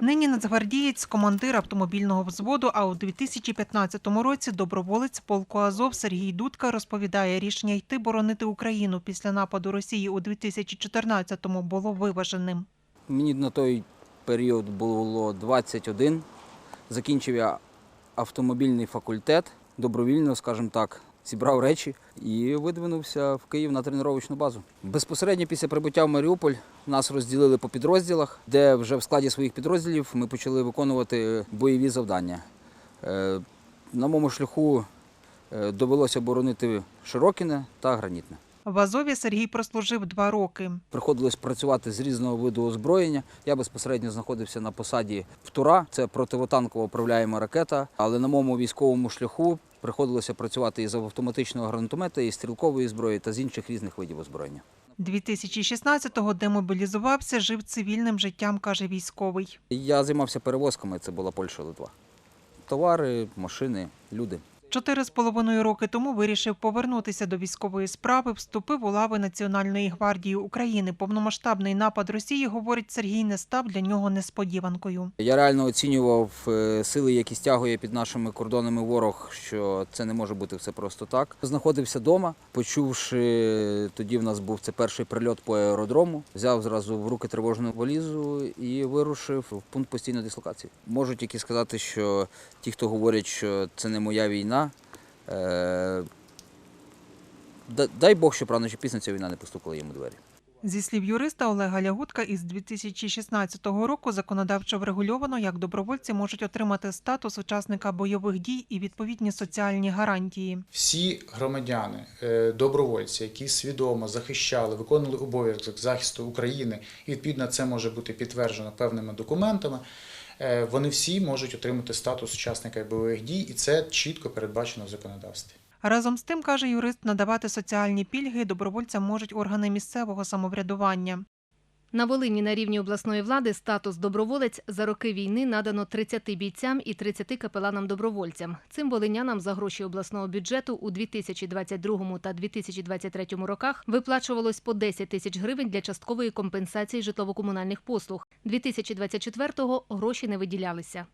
Нині нацгвардієць, командир автомобільного взводу, а у 2015 році доброволець полку Азов Сергій Дудка розповідає, рішення йти боронити Україну після нападу Росії у 2014-му було виваженим. Мені на той період було 21. Закінчив я автомобільний факультет, добровільно, скажімо так, зібрав речі і видвинувся в Київ на тренувальну базу. Безпосередньо після прибуття в Маріуполь нас розділили по підрозділах, де вже в складі своїх підрозділів ми почали виконувати бойові завдання. Е, На моєму шляху е, довелося боронити Широкіне та Гранітне. В Азові Сергій прослужив два роки. Приходилось працювати з різного виду озброєння. Я безпосередньо знаходився на посаді ВТУРА, це противотанкова управляєма ракета. Але на моєму військовому шляху приходилося працювати із автоматичного гранатомета, і стрілкової зброї та з інших різних видів озброєння. 2016-го демобілізувався, жив цивільним життям, каже військовий. Я займався перевозками. Це була Польща, Литва. Товари, машини, люди. Чотири з половиною роки тому вирішив повернутися до військової справи, вступив у лави Національної гвардії України. Повномасштабний напад Росії, говорить Сергій, не став для нього несподіванкою. Я реально оцінював е, сили, які стягує під нашими кордонами ворог, що це не може бути все просто так. Знаходився вдома, почувши, тоді в нас був це перший прильот по аеродрому, взяв зразу в руки тривожну валізу і вирушив в пункт постійної дислокації. Можу тільки сказати, що ті, хто говорять, що це не моя війна, дай Бог, щоб рано чи пізно ця війна не постукала їм у двері. Зі слів юриста Олега Лягутка, із 2016 року законодавчо врегульовано, як добровольці можуть отримати статус учасника бойових дій і відповідні соціальні гарантії. всі громадяни, е, добровольці, які свідомо захищали, виконували обов'язок захисту України, і відповідно це може бути підтверджено певними документами. Е, Вони всі можуть отримати статус учасника бойових дій, і це чітко передбачено в законодавстві. Разом з тим, каже юрист, надавати соціальні пільги добровольцям можуть органи місцевого самоврядування. На Волині на рівні обласної влади статус доброволець за роки війни надано 30 бійцям і 30 капеланам-добровольцям. Цим волинянам за гроші обласного бюджету у 2022 та 2023 роках виплачувалось по 10 тисяч гривень для часткової компенсації житлово-комунальних послуг. 2024-го гроші не виділялися.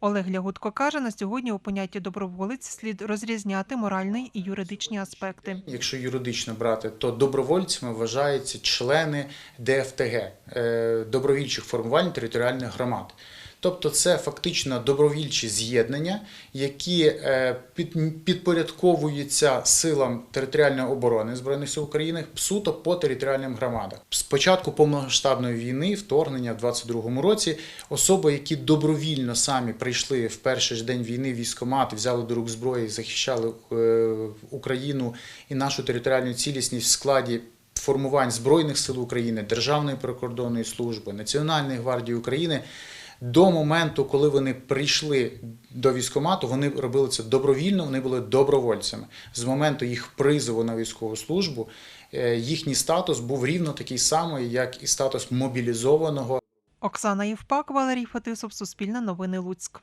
Олег Лягутко каже, на сьогодні у понятті доброволець слід розрізняти моральний і юридичні аспекти. Якщо юридично брати, то добровольцями вважаються члени ДФТГ е, добровільчих формувань територіальних громад. Тобто це фактично добровільчі з'єднання, які е, під- підпорядковуються силам територіальної оборони Збройних сил України суто по територіальним громадах. З початку повномасштабної війни, вторгнення в 22-му році, особи, які добровільно самі прийшли в перший день війни в військкомат, взяли до рук зброї, захищали е, Україну і нашу територіальну цілісність в складі формувань Збройних сил України, Державної прикордонної служби, Національної гвардії України. До моменту, коли вони прийшли до військомату, вони робили це добровільно, вони були добровольцями. З моменту їх призову на військову службу е, їхній статус був рівно такий самий, як і статус мобілізованого Оксана Євпак, Валерій Фетисов, Суспільне новини Луцьк.